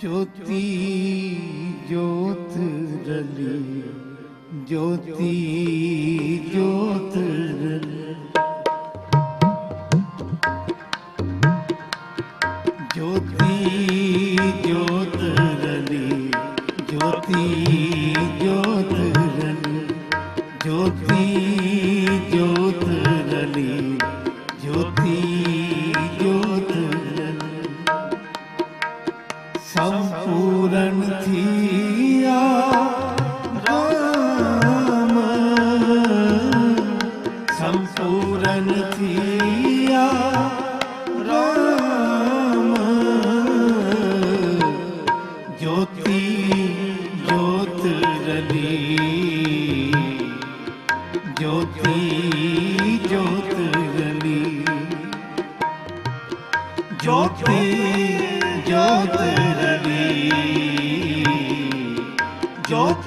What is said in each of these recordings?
ਜੋਤੀ ਜੋਤ ਰਲੀ ਜੋਤੀ ਜੋਤ ਸੰਪੂਰਨ ਥੀਆ ਰਾਮ। ਸੰਪੂਰਨ ਥੀਆ ਰਾਮ। ਜੋਤੀ ਜੋਤ ਰਲੀ ਜੋਤੀ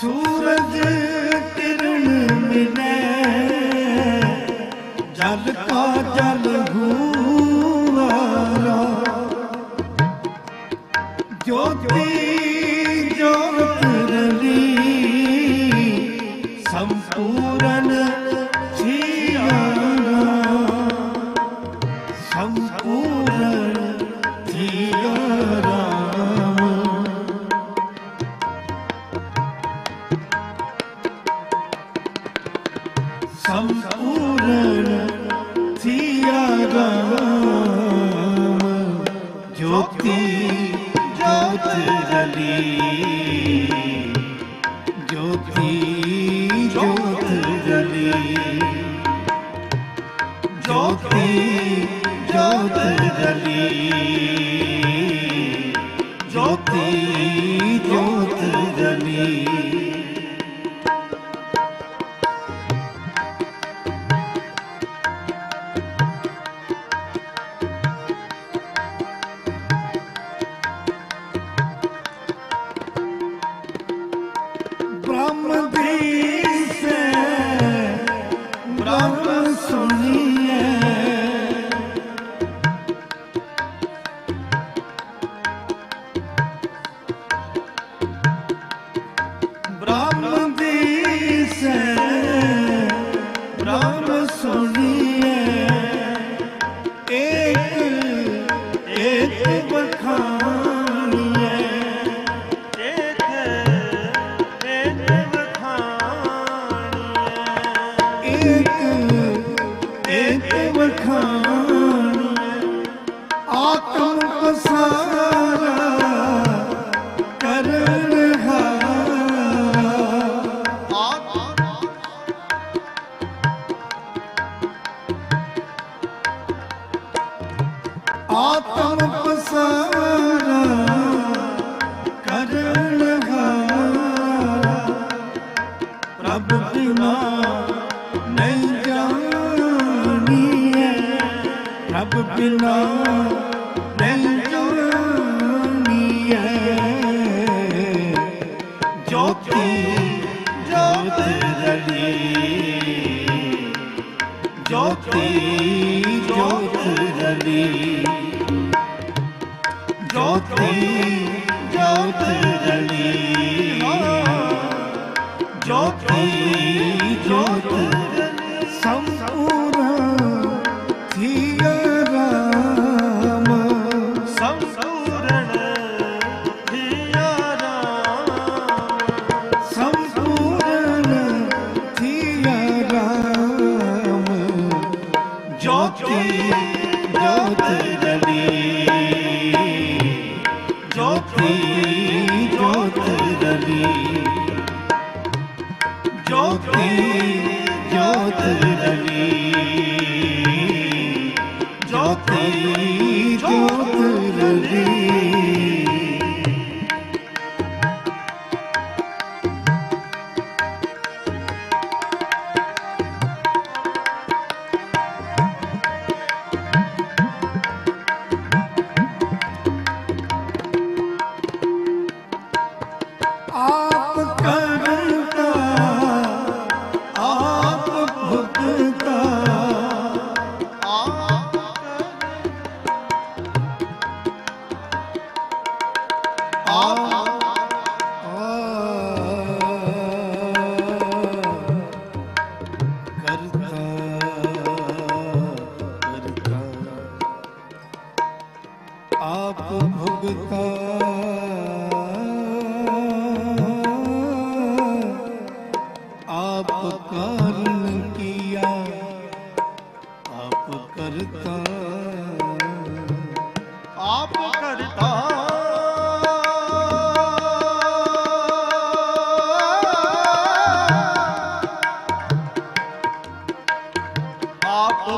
ਸੂਰਜ ਕਿਰਨ ਮਿਲੇ। ਸੰਪੂਰਨ ਥੀਆਰਾ ਜੋਤੀ ਜੋਤ ਰਲੀ ਜੋਤੀ ਜੋਤ ਰਲੀ ਜੋਤੀ ਜੋਤ ਰਲੀ ਜੋਤੀ ਜੋਤ ਰਲੀ ਬ੍ਰਹਮ ਪ੍ਰਭ ਬਿਨਾ ਨਹੀਂ ਜਾਣੀਏ ਪ੍ਰਭ ਬਿਨਾ ਨਹੀਂ ਜਾਣੀਏ ਜੋਤੀ ਜੋਤ ਰਲੀ ਜੋਤੀ ਜੋਤ ਰਲੀ ਜੋਤੀ ਜੋਤ Ah! ਆਪ ਕਾਰਨ ਕੀਆ ਆਪ ਕਰਤਾ ਆਪ ਕਰਤਾ ਆਪ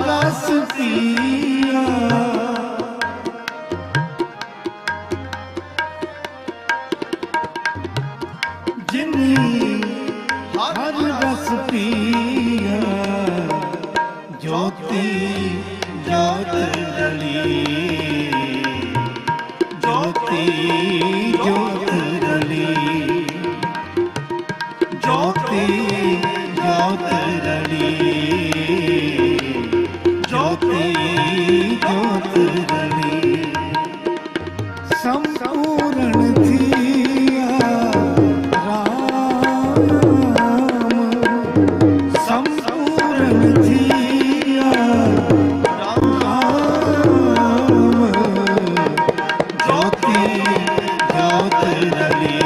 ਰਸ ਪੀਆ। ਸੰਪੂਰਨ ਥੀਆ ਰਾਮ। ਸੰਪੂਰਨ ਥੀਆ ਰਾਮ। ਜੋਤੀ ਜੋਤ ਰਲੀ